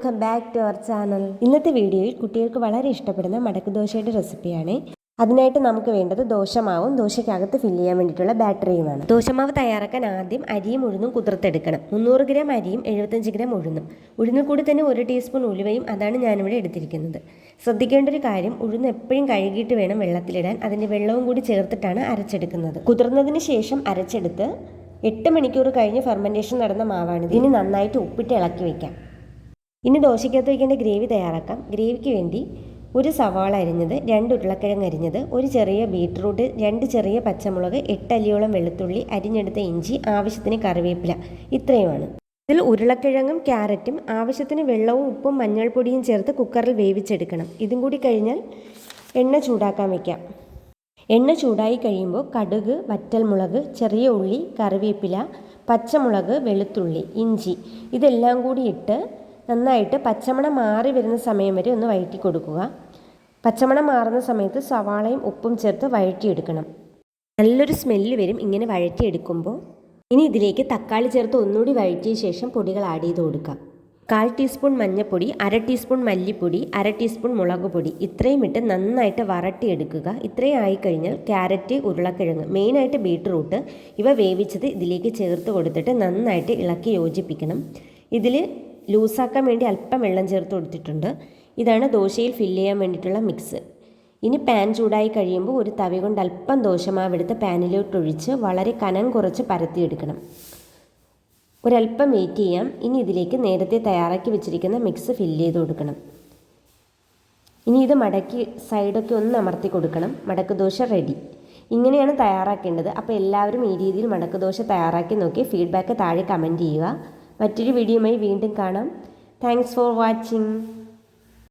Welcome back to our channel ഇന്നത്തെ വീഡിയോയിൽ കുട്ടികൾക്ക് വളരെ ഇഷ്ടപ്പെടുന്ന മടക്ക് ദോശയുടെ റെസിപ്പിയാണ് അതിനായിട്ട് നമുക്ക് വേണ്ടത് ദോശമാവും. ദോശയ്ക്കകത്ത് ഫില്ല് ചെയ്യാൻ വേണ്ടിയിട്ടുള്ള ബാറ്ററിയുമാണ് ദോശമാവ് തയ്യാറാക്കാൻ ആദ്യം അരിയും ഉഴുന്നും കുതിർത്തെടുക്കണം. മുന്നൂറ് ഗ്രാം അരിയും എഴുപത്തഞ്ച് ഗ്രാം ഉഴുന്നും. ഉഴുന്നിൽ കൂടി തന്നെ ഒരു ടീസ്പൂൺ ഉലുവയും അതാണ് ഞാനിവിടെ എടുത്തിരിക്കുന്നത്. ശ്രദ്ധിക്കേണ്ട ഒരു കാര്യം ഉഴുന്ന് എപ്പോഴും കഴുകിയിട്ട് വേണം വെള്ളത്തിലിടാൻ. അതിന്റെ വെള്ളവും കൂടി ചേർത്തിട്ടാണ് അരച്ചെടുക്കുന്നത്. കുതിർന്നതിന് ശേഷം അരച്ചെടുത്ത് എട്ട് മണിക്കൂർ കഴിഞ്ഞ് ഫെർമെന്റേഷൻ നടന്ന മാവാണ്. ഇനി നന്നായിട്ട് ഉപ്പിട്ട് ഇളക്കി വയ്ക്കാം ഇനി ദോശയ്ക്കകത്ത് വയ്ക്കേണ്ട ഗ്രേവി തയ്യാറാക്കാം. ഗ്രേവിക്ക് വേണ്ടി ഒരു സവാള അരിഞ്ഞത് രണ്ട് ഉരുളക്കിഴങ്ങ് അരിഞ്ഞത് ഒരു ചെറിയ ബീട്രൂട്ട് രണ്ട് ചെറിയ പച്ചമുളക് എട്ടല്ലിയോളം വെളുത്തുള്ളി അരിഞ്ഞെടുത്ത ഇഞ്ചി ആവശ്യത്തിന് കറിവേപ്പില. ഇത്രയുമാണ്. ഇതിൽ ഉരുളക്കിഴങ്ങും ക്യാരറ്റും ആവശ്യത്തിന് വെള്ളവും ഉപ്പും മഞ്ഞൾപ്പൊടിയും ചേർത്ത് കുക്കറിൽ വേവിച്ചെടുക്കണം. ഇതും കൂടി കഴിഞ്ഞാൽ എണ്ണ ചൂടാക്കാൻ വയ്ക്കാം. എണ്ണ ചൂടായി കഴിയുമ്പോൾ കടുക് വറ്റൽമുളക് ചെറിയ ഉള്ളി കറിവേപ്പില പച്ചമുളക് വെളുത്തുള്ളി ഇഞ്ചി ഇതെല്ലാം കൂടി ഇട്ട് നന്നായിട്ട് പച്ചമണം മാറി വരുന്ന സമയം വരെ ഒന്ന് വഴറ്റി കൊടുക്കുക. പച്ചമണം മാറുന്ന സമയത്ത് സവാളയും ഉപ്പും ചേർത്ത് വഴറ്റിയെടുക്കണം. നല്ലൊരു സ്മെല്ല് വരും ഇങ്ങനെ വഴറ്റിയെടുക്കുമ്പോൾ. ഇനി ഇതിലേക്ക് തക്കാളി ചേർത്ത് ഒന്നുകൂടി വഴറ്റിയ ശേഷം പൊടികൾ ആഡ് ചെയ്ത് കൊടുക്കാം കാൽ ടീസ്പൂൺ മഞ്ഞൾപ്പൊടി അര ടീസ്പൂൺ മല്ലിപ്പൊടി അര ടീസ്പൂൺ മുളക് പൊടി ഇത്രയും ഇട്ട് നന്നായിട്ട് വരട്ടിയെടുക്കുക. ഇത്രയും ആയിക്കഴിഞ്ഞാൽ ക്യാരറ്റ് ഉരുളക്കിഴങ്ങ് മെയിനായിട്ട് ബീട്രൂട്ട് ഇവ വേവിച്ചത് ഇതിലേക്ക് ചേർത്ത് കൊടുത്തിട്ട് നന്നായിട്ട് ഇളക്കി യോജിപ്പിക്കണം. ഇതിൽ ലൂസാക്കാൻ വേണ്ടി അല്പം വെള്ളം ചേർത്ത് കൊടുത്തിട്ടുണ്ട്. ഇതാണ് ദോശയിൽ ഫില്ല് ചെയ്യാൻ വേണ്ടിയിട്ടുള്ള മിക്സ് ഇനി പാൻ ചൂടായി കഴിയുമ്പോൾ ഒരു തവി കൊണ്ട് അല്പം ദോശമാവെടുത്ത് പാനിലോട്ടൊഴിച്ച് വളരെ കനം കുറച്ച് പരത്തിയെടുക്കണം ഒരല്പം വെയിറ്റ് ചെയ്യാം. ഇനി ഇതിലേക്ക് നേരത്തെ തയ്യാറാക്കി വെച്ചിരിക്കുന്ന മിക്സ് ഫില്ല് ചെയ്ത് കൊടുക്കണം. ഇനി ഇത് മടക്കി സൈഡൊക്കെ ഒന്ന് അമർത്തി കൊടുക്കണം. മടക്ക് ദോശ റെഡി ഇങ്ങനെയാണ് തയ്യാറാക്കേണ്ടത്. അപ്പോൾ എല്ലാവരും ഈ രീതിയിൽ മടക്ക് ദോശ തയ്യാറാക്കി നോക്കി. ഫീഡ്ബാക്ക് താഴെ കമന്റ് ചെയ്യുക. മറ്റൊരു വീഡിയോയുമായി വീണ്ടും കാണാം. Thanks for watching